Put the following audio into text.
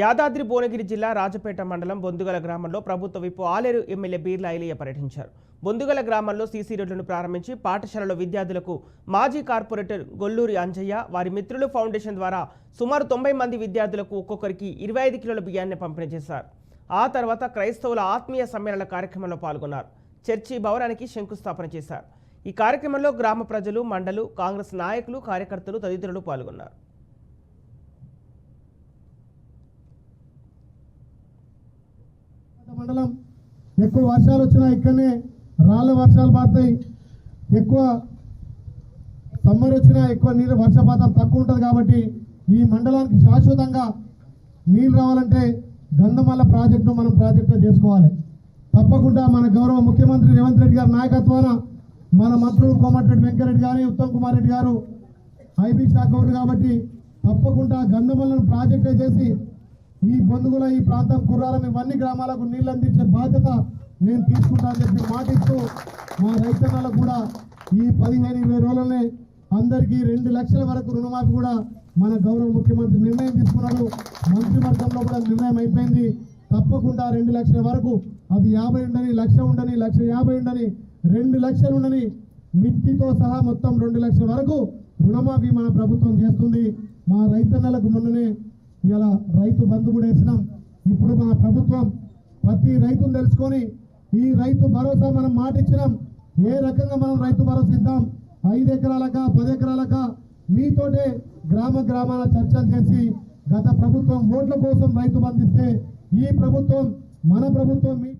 యాదాద్రి భువనగిరి జిల్లా రాజపేట మండలం బొందుగల గ్రామంలో ప్రభుత్వ విప్పు ఆలేరు ఎమ్మెల్యే బీర్ల ఐలయ్య పర్యటించారు. బొందుగల గ్రామంలో సీసీ రోడ్లను ప్రారంభించి పాఠశాలలో విద్యార్థులకు మాజీ కార్పొరేటర్ గొల్లూరి అంజయ్య వారి మిత్రులు ఫౌండేషన్ ద్వారా సుమారు తొంభై మంది విద్యార్థులకు ఒక్కొక్కరికి ఇరవై ఐదు కిలోల బియ్యాన్ని పంపిణీ చేశారు. ఆ తర్వాత క్రైస్తవుల ఆత్మీయ సమ్మేళన కార్యక్రమంలో పాల్గొన్నారు. చర్చి భవనానికి శంకుస్థాపన చేశారు. ఈ కార్యక్రమంలో గ్రామ ప్రజలు మండలు కాంగ్రెస్ నాయకులు కార్యకర్తలు తదితరులు పాల్గొన్నారు. మండలం. ఎక్కువ వర్షాలు వచ్చినా ఇక్కడనే రాళ్ళ వర్షాలు పడతాయి. ఎక్కువ సమ్మర్ వచ్చినా ఎక్కువ నీరు వర్షపాతం తక్కువ ఉంటుంది కాబట్టి ఈ మండలానికి శాశ్వతంగా నీళ్ళు రావాలంటే గంధమల్ల ప్రాజెక్టును మనం ప్రాజెక్టుగా చేసుకోవాలి. తప్పకుండా మన గౌరవ ముఖ్యమంత్రి రేవంత్ రెడ్డి గారి నాయకత్వాన మన మంత్రులు కోమటిరెడ్డి వెంకరెడ్డి గారు ఉత్తమ్ కుమార్ రెడ్డి గారు ఐబీ శాఖ కాబట్టి తప్పకుండా గంధమల్లను ప్రాజెక్టే చేసి ఈ బంధువుల ఈ ప్రాంతం కుర్రాలం ఇవన్నీ గ్రామాలకు నీళ్ళు అందించే బాధ్యత నేను తీసుకుంటానని చెప్పి మాటిస్తూ మా రైతన్నలకు కూడా ఈ పదిహేను ఇరవై రోజులనే అందరికీ రెండు లక్షల వరకు రుణమాఫీ కూడా మన గౌరవ ముఖ్యమంత్రి నిర్ణయం తీసుకున్నారు మంత్రివర్గంలో కూడా నిర్ణయం అయిపోయింది. తప్పకుండా రెండు లక్షల వరకు అది యాభై ఉండని లక్ష ఉండని లక్ష యాభై ఉండని రెండు లక్షలు ఉండని మిత్తితో సహా మొత్తం రెండు లక్షల వరకు రుణమాఫీ మన ప్రభుత్వం చేస్తుంది. మా రైతన్నలకు మొన్ననే ఇలా రైతు బంధు కూడా వేసినాం. ఇప్పుడు మన ప్రభుత్వం ప్రతి రైతును తెలుసుకొని ఈ రైతు భరోసా మనం మాట ఇచ్చినాం ఏ రకంగా మనం రైతు భరోసా ఇద్దాం? ఐదు ఎకరాలక పది ఎకరాలక మీతోటే గ్రామ గ్రామాల చర్చలు చేసి గత ప్రభుత్వం ఓట్ల కోసం రైతు బంధిస్తే ఈ ప్రభుత్వం మన ప్రభుత్వం మీ